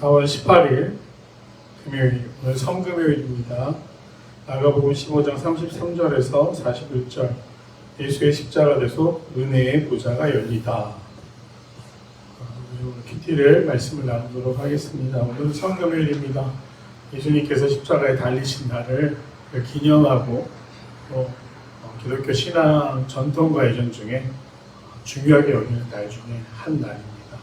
4월 18일 금요일 오늘 성금요일입니다. 마가복음 15장 33절에서 41절 예수의 십자가 돼서 은혜의 보좌가 열리다. 어, 오늘 큐티를 말씀을 나누도록 하겠습니다. 오늘 성금요일입니다. 예수님께서 십자가에 달리신 날을 기념하고 또 어, 기독교 신앙 전통과 예전 중에 중요하게 여기는 날 중에 한 날입니다.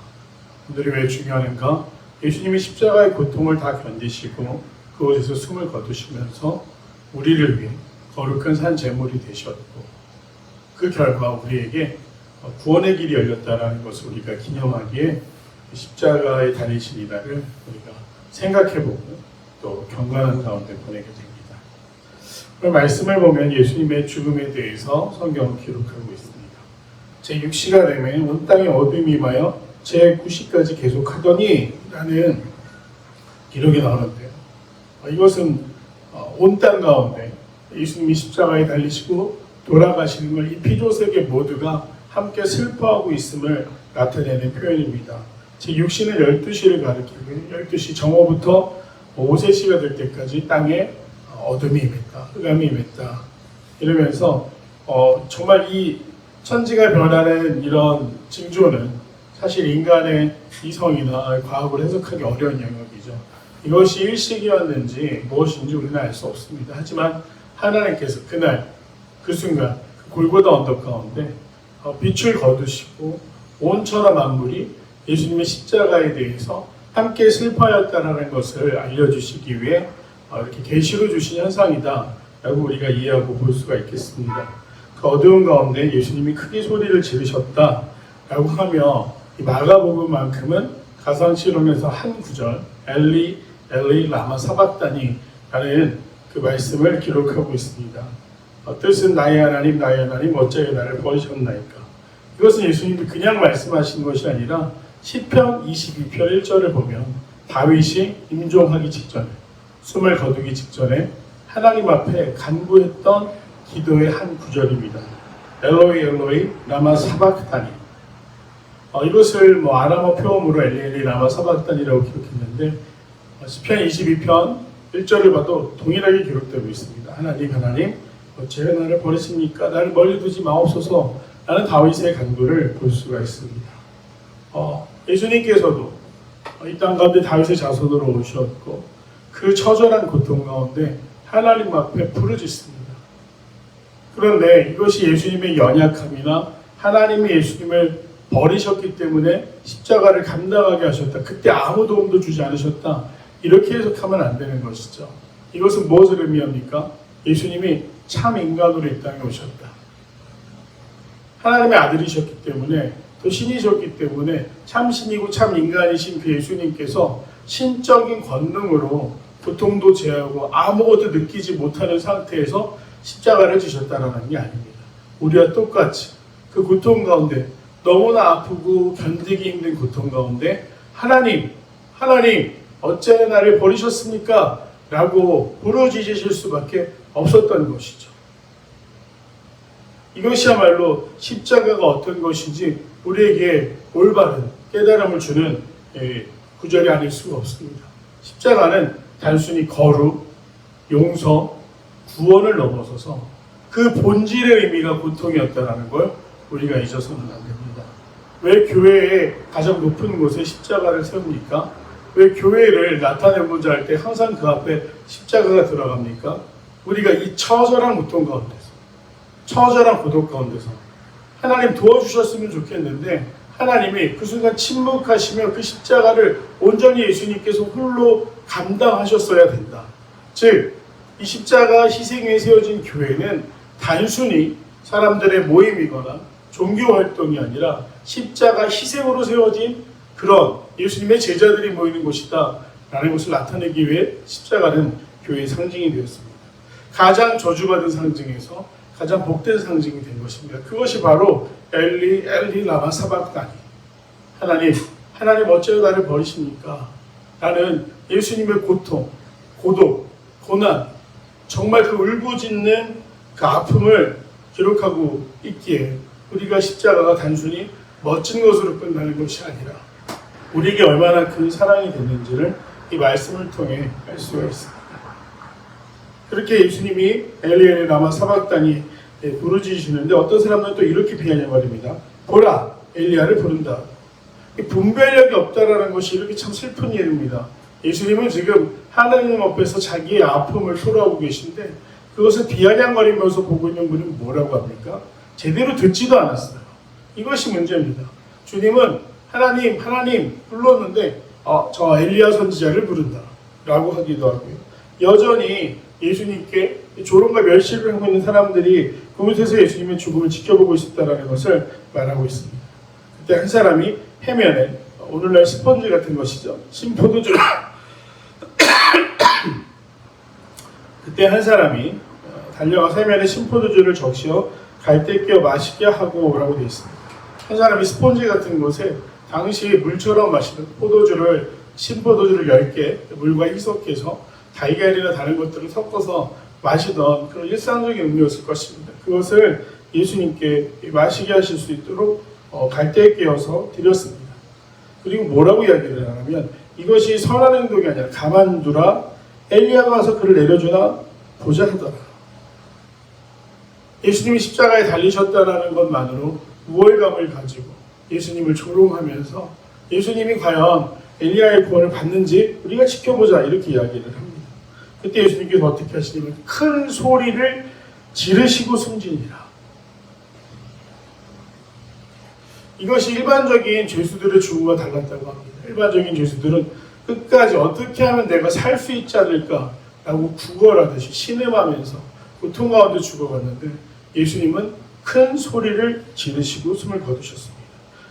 오늘이 왜 중요한가? 예수님이 십자가의 고통을 다 견디시고 그곳에서 숨을 거두시면서 우리를 위해 거룩한 산 제물이 되셨고 그 결과 우리에게 구원의 길이 열렸다라는 것을 우리가 기념하기에 십자가에 달리신 이날을 우리가 생각해보고 또 경건한 가운데 보내게 됩니다. 오늘 말씀을 보면 예수님의 죽음에 대해서 성경은 기록하고 있습니다. 제 6시가 되면 온 땅에 어둠이 임하여 제 9시까지 계속 하더니 라는 기록이 나오는데요. 어, 이것은 온땅 가운데 예수님이 십자가에 달리시고 돌아가시는 걸 이 피조세계 모두가 함께 슬퍼하고 있음을 나타내는 표현입니다. 제 6시는 12시를 가리키고 12시 정오부터 5세시가 될 때까지 땅에 어둠이 임했다. 흑암이 임했다. 이러면서 어, 정말 이 천지가 변하는 이런 징조는 사실 인간의 이성이나 과학으로 해석하기 어려운 영역이죠. 이것이 일식이었는지 무엇인지 우리는 알 수 없습니다. 하지만 하나님께서 그날 그 순간 그 골고다 언덕 가운데 어, 빛을 거두시고 온 천하 만물이 예수님의 십자가에 대해서 함께 슬퍼하였다는 것을 알려주시기 위해 어, 이렇게 계시로 주신 현상이다라고 우리가 이해하고 볼 수가 있겠습니다. 그 어두운 가운데 예수님이 크게 소리를 지르셨다라고 하며 이 마가복음만큼은 가상실험에서 한 구절 엘리 엘리 라마 사박다니 라는 그 말씀을 기록하고 있습니다. 어, 뜻은 나의 하나님 나의 하나님 어찌하여 나를 버리셨나이까 이것은 예수님이 그냥 말씀하신 것이 아니라 시편 22편 1절을 보면 다윗이 임종하기 직전에 숨을 거두기 직전에 하나님 앞에 간구했던 기도의 한 구절입니다. 엘로이 엘로이 라마 사박다니 어, 이것을 뭐 아람어 표음으로 엘리엘리 라마 사박단이라고 기록했는데 어, 시편 22편 1절을 봐도 동일하게 기록되고 있습니다. 하나님 하나님 어찌 나를 버리십니까? 나를 멀리 두지 마옵소서 라는 다윗의 간구를 볼 수가 있습니다. 어, 예수님께서도 이 땅 가운데 다윗의 자손으로 오셨고 그 처절한 고통 가운데 하나님 앞에 부르짖습니다. 그런데 이것이 예수님의 연약함이나 하나님이 예수님을 버리셨기 때문에 십자가를 감당하게 하셨다. 그때 아무 도움도 주지 않으셨다. 이렇게 해석하면 안 되는 것이죠. 이것은 무엇을 의미합니까? 예수님이 참 인간으로 이 땅에 오셨다. 하나님의 아들이셨기 때문에 또 신이셨기 때문에 참 신이고 참 인간이신 그 예수님께서 신적인 권능으로 고통도 제하고 아무것도 느끼지 못하는 상태에서 십자가를 지셨다는 게 아닙니다. 우리와 똑같이 그 고통 가운데 너무나 아프고 견디기 힘든 고통 가운데 하나님, 하나님, 어째 나를 버리셨습니까? 라고 부르짖으실 수밖에 없었던 것이죠. 이것이야말로 십자가가 어떤 것인지 우리에게 올바른 깨달음을 주는 예, 구절이 아닐 수가 없습니다. 십자가는 단순히 거룩, 용서, 구원을 넘어서서 그 본질의 의미가 고통이었다는 걸 우리가 잊어서는 안 됩니다. 왜 교회의 가장 높은 곳에 십자가를 세웁니까? 왜 교회를 나타내고자 할 때 항상 그 앞에 십자가가 들어갑니까? 우리가 이 처절한 고통 가운데서, 처절한 고독 가운데서 하나님 도와주셨으면 좋겠는데 하나님이 그 순간 침묵하시며 그 십자가를 온전히 예수님께서 홀로 감당하셨어야 된다. 즉, 이 십자가 희생에 세워진 교회는 단순히 사람들의 모임이거나 종교 활동이 아니라 십자가 희생으로 세워진 그런 예수님의 제자들이 모이는 곳이다. 라는 것을 나타내기 위해 십자가는 교회의 상징이 되었습니다. 가장 저주받은 상징에서 가장 복된 상징이 된 것입니다. 그것이 바로 엘리 엘리 라마 사박다니 하나님 하나님 어째서 나를 버리십니까? 라는 예수님의 고통, 고독, 고난 정말 그 울부짖는 그 아픔을 기록하고 있기에 우리가 십자가가 단순히 멋진 것으로 끝나는 것이 아니라 우리에게 얼마나 큰 사랑이 됐는지를 이 말씀을 통해 알 수가 있습니다. 그렇게 예수님이 엘리엘의 라마 사박 땅이 예, 부르짖으시는데 어떤 사람들은 또 이렇게 비하냐 말입니다. 보라 엘리야를 부른다. 이 분별력이 없다라는 것이 이렇게 참 슬픈 일입니다. 예수님은 지금 하나님 앞에서 자기의 아픔을 토로하고 계신데 그것을 비아냥거리면서 보고 있는 분은 뭐라고 합니까? 제대로 듣지도 않았어요. 이것이 문제입니다. 주님은 하나님, 하나님 불렀는데 어, 저 엘리야 선지자를 부른다 라고 하기도 하고요. 여전히 예수님께 조롱과 멸시를 하고 있는 사람들이 그곳에서 예수님의 죽음을 지켜보고 있었다는 것을 말하고 있습니다. 그때 한 사람이 해면에 오늘날 스펀지 같은 것이죠. 심포도주 그때 한 사람이 어, 달려가 해면에 심포도주를 적시어 갈대 끼어 맛있게 하고 오라고 되어 있습니다. 한 사람이 스펀지 같은 것에 당시 물처럼 마시는 포도주를 심포도주를 10개 물과 희석해서 달걀이나 다른 것들을 섞어서 마시던 그런 일상적인 음료였을 것입니다. 그것을 예수님께 마시게 하실 수 있도록 어, 갈대에 끼어서 드렸습니다. 그리고 뭐라고 이야기를 하냐면 이것이 선한 행동이 아니라 가만두라 엘리야가 와서 그를 내려주나 보자 하더라. 예수님이 십자가에 달리셨다라는 것만으로 우월감을 가지고 예수님을 조롱하면서 예수님이 과연 엘리야의 구원을 받는지 우리가 지켜보자 이렇게 이야기를 합니다. 그때 예수님께서 어떻게 하시냐면 큰 소리를 지르시고 숨지니라. 이것이 일반적인 죄수들의 죽음과 달랐다고 합니다. 일반적인 죄수들은 끝까지 어떻게 하면 내가 살 수 있지 않을까라고 구걸하듯이 신음하면서 고통 가운데 죽어갔는데 예수님은 큰 소리를 지르시고 숨을 거두셨습니다.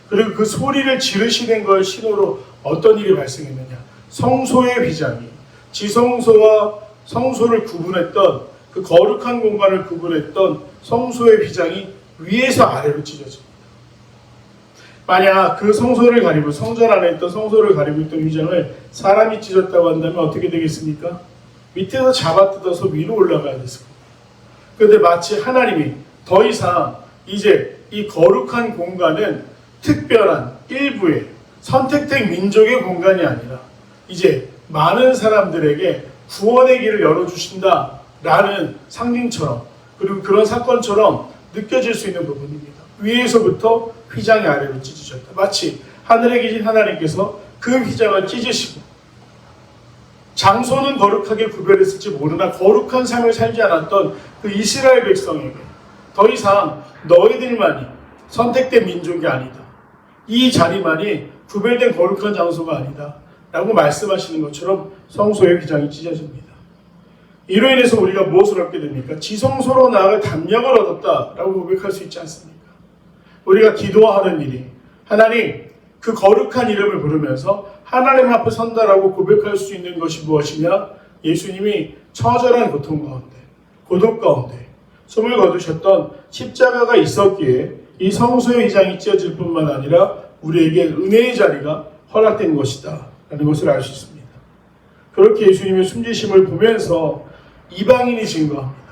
그리고 그 소리를 지르시는 걸 신호로 어떤 일이 발생했느냐? 성소의 비장이 지성소와 성소를 구분했던 그 거룩한 공간을 구분했던 성소의 비장이 위에서 아래로 찢어집니다. 만약 그 성소를 가리고 성전 안에 있던 성소를 가리고 있던 위장을 사람이 찢었다고 한다면 어떻게 되겠습니까? 밑에서 잡아뜯어서 위로 올라가야 됐을 겁니다. 그런데 마치 하나님이 더 이상 이제 이 거룩한 공간은 특별한 일부의 선택된 민족의 공간이 아니라 이제 많은 사람들에게 구원의 길을 열어주신다라는 상징처럼 그리고 그런 사건처럼 느껴질 수 있는 부분입니다. 위에서부터 휘장이 아래로 찢어졌다. 마치 하늘에 계신 하나님께서 그 휘장을 찢으시고 장소는 거룩하게 구별했을지 모르나 거룩한 삶을 살지 않았던 그 이스라엘 백성에게 더 이상 너희들만이 선택된 민족이 아니다. 이 자리만이 구별된 거룩한 장소가 아니다. 라고 말씀하시는 것처럼 성소의 휘장이 찢어집니다. 이로 인해서 우리가 무엇을 얻게 됩니까? 지성소로 나아갈 담력을 얻었다라고 고백할 수 있지 않습니까? 우리가 기도하는 일이 하나님 그 거룩한 이름을 부르면서 하나님 앞에 선다라고 고백할 수 있는 것이 무엇이냐? 예수님이 처절한 고통 가운데, 고독 가운데 숨을 거두셨던 십자가가 있었기에 이 성소의 휘장이 찢어질 뿐만 아니라 우리에게 은혜의 자리가 허락된 것이다. 라는 것을 알 수 있습니다. 그렇게 예수님의 숨지심을 보면서 이방인이 증거합니다.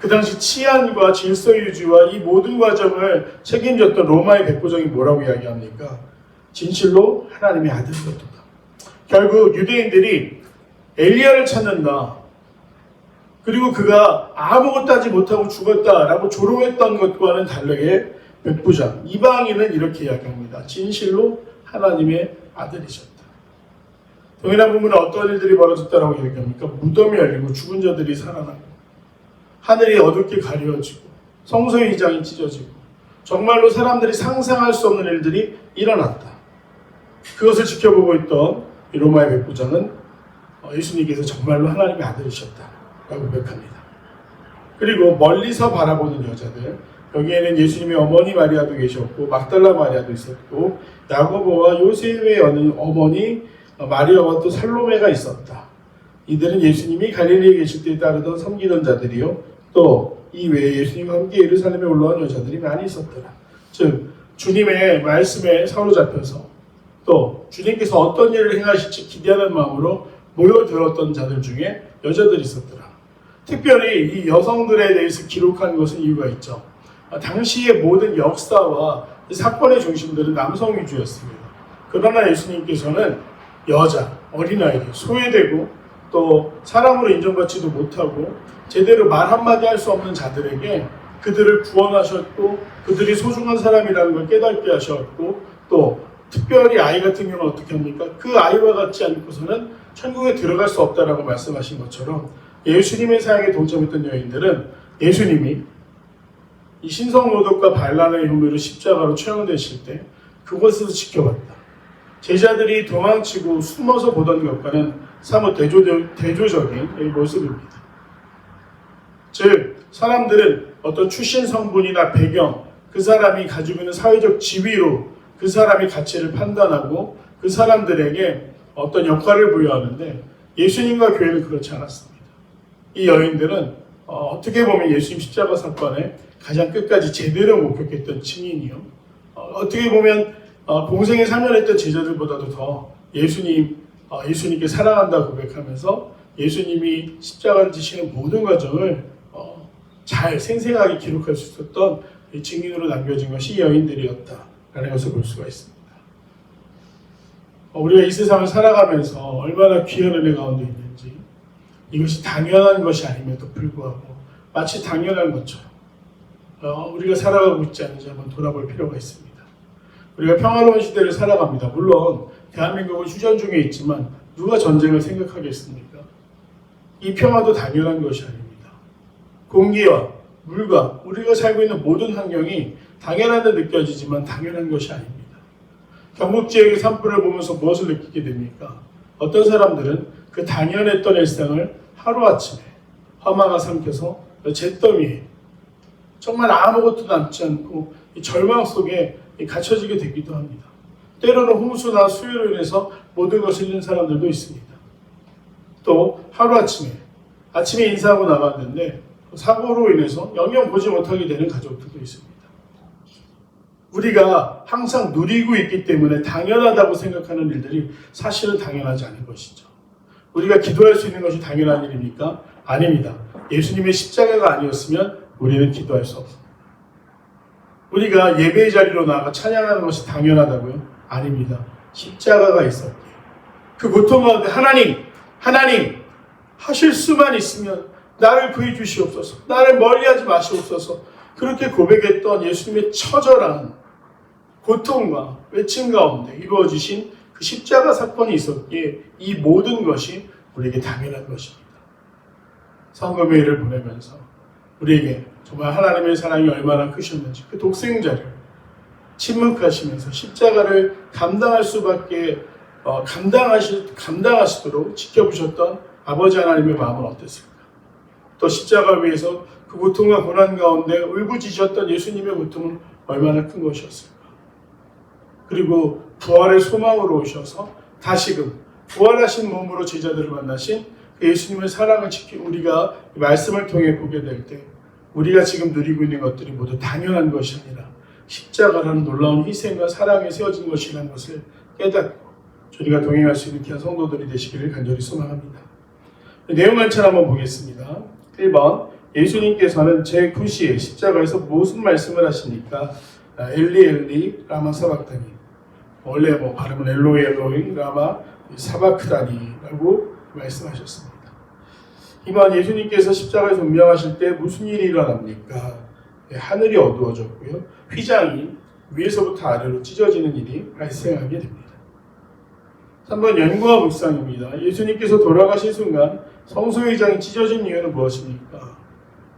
그 당시 치안과 질서 유지와 이 모든 과정을 책임졌던 로마의 백부장이 뭐라고 이야기합니까? 진실로 하나님의 아들이었다. 결국 유대인들이 엘리야를 찾는다. 그리고 그가 아무것도 하지 못하고 죽었다라고 조롱했던 것과는 다르게 백부장 이방인은 이렇게 이야기합니다. 진실로 하나님의 아들이셨다. 동일한 부분은 어떤 일들이 벌어졌다라고 얘기합니까? 무덤이 열리고 죽은 자들이 살아나고 하늘이 어둡게 가려지고 성소의 이장이 찢어지고 정말로 사람들이 상상할 수 없는 일들이 일어났다. 그것을 지켜보고 있던 이 로마의 백부장은 어, 예수님께서 정말로 하나님의 아들이셨다라고 고백합니다. 그리고 멀리서 바라보는 여자들 여기에는 예수님의 어머니 마리아도 계셨고 막달라 마리아도 있었고 야고보와 요셉의 어머니 마리아와 또 살로메가 있었다. 이들은 예수님이 갈릴리에 계실 때 따르던 섬기던 자들이요. 또 이 외에 예수님과 함께 예루살렘에 올라온 여자들이 많이 있었더라. 즉 주님의 말씀에 사로잡혀서 또 주님께서 어떤 일을 행하실지 기대하는 마음으로 모여들었던 자들 중에 여자들이 있었더라. 특별히 이 여성들에 대해서 기록한 것은 이유가 있죠. 당시의 모든 역사와 사건의 중심들은 남성 위주였습니다. 그러나 예수님께서는 여자, 어린아이들, 소외되고 또 사람으로 인정받지도 못하고 제대로 말 한마디 할 수 없는 자들에게 그들을 구원하셨고 그들이 소중한 사람이라는 걸 깨닫게 하셨고 또 특별히 아이 같은 경우는 어떻게 합니까? 그 아이와 같지 않고서는 천국에 들어갈 수 없다라고 말씀하신 것처럼 예수님의 사역에 동참했던 여인들은 예수님이 이 신성모독과 반란의 혐의로 십자가로 처형되실 때 그것을 지켜봤다. 제자들이 도망치고 숨어서 보던 것과는 사뭇 대조적, 대조적 인 모습입니다. 즉, 사람들은 어떤 출신 성분이나 배경, 그 사람이 가지고 있는 사회적 지위로 그 사람의 가치를 판단하고 그 사람들에게 어떤 역할을 부여하는데 예수님과 교회는 그렇지 않았습니다. 이 여인들은 어, 떻게 보면 예수님 십자가 사건에 가장 끝까지 제대로 목격했던 증인이요. 어, 떻게 보면 어, 공생에 참여했던 제자들보다도 더 예수님 어, 예수님께 사랑한다 고백하면서 예수님이 십자가 지시는 모든 과정을 어, 잘 생생하게 기록할 수 있었던 이 증인으로 남겨진 것이 이 여인들이었다 라는 것을 볼 수가 있습니다. 어, 우리가 이 세상을 살아가면서 얼마나 귀한 은혜 가운데 있는지 이것이 당연한 것이 아님에도 불구하고 마치 당연한 것처럼 어, 우리가 살아가고 있지 않은지 한번 돌아볼 필요가 있습니다. 우리가 평화로운 시대를 살아갑니다. 물론 대한민국은 휴전 중에 있지만 누가 전쟁을 생각하겠습니까? 이 평화도 당연한 것이 아닙니다. 공기와 물과 우리가 살고 있는 모든 환경이 당연한 듯 느껴지지만 당연한 것이 아닙니다. 경북 지역의 산불을 보면서 무엇을 느끼게 됩니까? 어떤 사람들은 그 당연했던 일상을 하루아침에 화마가 삼켜서 잿더미에 정말 아무것도 남지 않고 이 절망 속에 갇혀지게 되기도 합니다. 때로는 홍수나 수해로 인해서 모든 것을 잃는 사람들도 있습니다. 또 하루아침에 아침에 인사하고 나갔는데 사고로 인해서 영영 보지 못하게 되는 가족들도 있습니다. 우리가 항상 누리고 있기 때문에 당연하다고 생각하는 일들이 사실은 당연하지 않은 것이죠. 우리가 기도할 수 있는 것이 당연한 일입니까? 아닙니다. 예수님의 십자가가 아니었으면 우리는 기도할 수 없습니다. 우리가 예배의 자리로 나가 찬양하는 것이 당연하다고요? 아닙니다. 십자가가 있었기에. 그 고통 가운데 하나님, 하나님 하실 수만 있으면 나를 구해 주시옵소서. 나를 멀리 하지 마시옵소서. 그렇게 고백했던 예수님의 처절한 고통과 외침 가운데 이루어지신 그 십자가 사건이 있었기에 이 모든 것이 우리에게 당연한 것입니다. 성금회를 보내면서 우리에게 정말 하나님의 사랑이 얼마나 크셨는지 그 독생자를 침묵하시면서 십자가를 감당할 수밖에 어, 감당하시, 감당하시도록 지켜보셨던 아버지 하나님의 마음은 어땠을까? 또 십자가 위에서 그 고통과 고난 가운데 울부짖으셨던 예수님의 고통은 얼마나 큰 것이었을까? 그리고 부활의 소망으로 오셔서 다시금 부활하신 몸으로 제자들을 만나신 그 예수님의 사랑을 지키 우리가 말씀을 통해 보게 될 때 우리가 지금 누리고 있는 것들이 모두 당연한 것이 아니라 십자가라는 놀라운 희생과 사랑에 세워진 것이라는 것을 깨닫고 저희가 동행할 수 있는 귀한 성도들이 되시기를 간절히 소망합니다. 내용 한차 한번 보겠습니다. 1번 예수님께서는 제 9시에 십자가에서 무슨 말씀을 하십니까? 아, 엘리 엘리 라마 사박다니 원래 뭐 발음은 엘로이 엘로이 라마 사바크다니라고 말씀하셨습니다. 이번 예수님께서 십자가에서 운명하실 때 무슨 일이 일어납니까? 네, 하늘이 어두워졌고요. 휘장이 위에서부터 아래로 찢어지는 일이 발생하게 됩니다. 3번 연구와 묵상입니다. 예수님께서 돌아가신 순간 성소의 장이 찢어진 이유는 무엇입니까?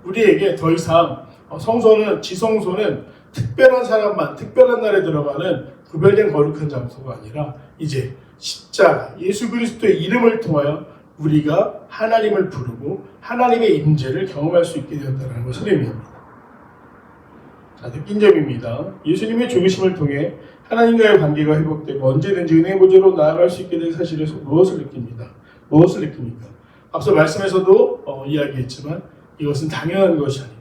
우리에게 더 이상 어, 성소는 지성소는 특별한 사람만 특별한 날에 들어가는 구별된 거룩한 장소가 아니라 이제 십자가 예수 그리스도의 이름을 통하여 우리가 하나님을 부르고 하나님의 임재를 경험할 수 있게 되었다는 것을 의미합니다. 자, 느낀 점입니다. 예수님의 죽으심을 통해 하나님과의 관계가 회복되고 언제든지 은혜 보좌로 나아갈 수 있게 된 사실에서 무엇을 느낍니다. 무엇을 느낍니까? 앞서 말씀에서도 어, 이야기했지만 이것은 당연한 것이 아니다.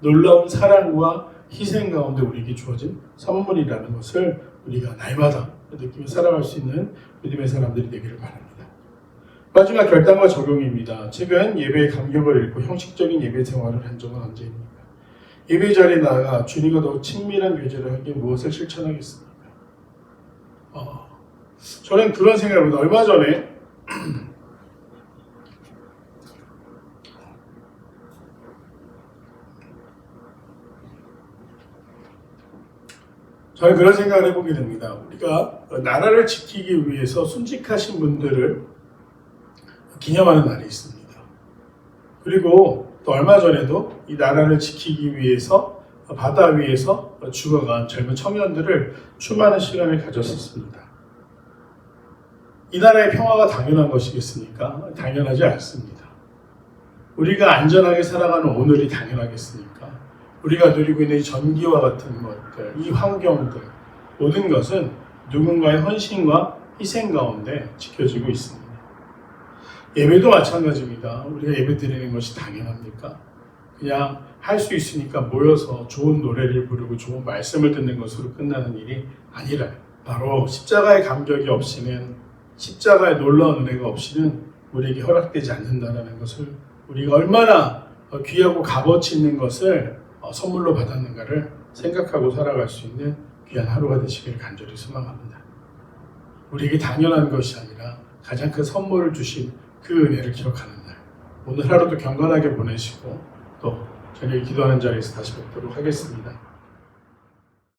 놀라운 사랑과 희생 가운데 우리에게 주어진 선물이라는 것을 우리가 날마다 느끼며 살아갈 수 있는 믿음의 사람들이 되기를 바랍니다. 마지막 결단과 적용입니다. 최근 예배의 감격을 잃고 형식적인 예배 생활을 한 적은 언제입니까? 예배 자리에 나가 주님과 더욱 친밀한 교제를 하기 무엇을 실천하겠습니까? 어, 저는 그런 생각을 합니다. 얼마 전에 저는 그런 생각을 해보게 됩니다. 우리가 나라를 지키기 위해서 순직하신 분들을 기념하는 날이 있습니다. 그리고 또 얼마 전에도 이 나라를 지키기 위해서 바다 위에서 죽어간 젊은 청년들을 추모하는 시간을 가졌었습니다. 이 나라의 평화가 당연한 것이겠습니까? 당연하지 않습니다. 우리가 안전하게 살아가는 오늘이 당연하겠습니까? 우리가 누리고 있는 이 전기와 같은 것들, 이 환경들, 모든 것은 누군가의 헌신과 희생 가운데 지켜지고 있습니다. 예배도 마찬가지입니다. 우리가 예배 드리는 것이 당연합니까? 그냥 할 수 있으니까 모여서 좋은 노래를 부르고 좋은 말씀을 듣는 것으로 끝나는 일이 아니라 바로 십자가의 감격이 없이는 십자가의 놀라운 은혜가 없이는 우리에게 허락되지 않는다는 것을 우리가 얼마나 귀하고 값어치 있는 것을 어, 선물로 받았는가를 생각하고 살아갈 수 있는 귀한 하루가 되시기를 간절히 소망합니다. 우리에게 당연한 것이 아니라 가장 큰 선물을 주신 그 은혜를 기억하는 날. 오늘 하루도 경건하게 보내시고 또 저녁에 기도하는 자리에서 다시 뵙도록 하겠습니다.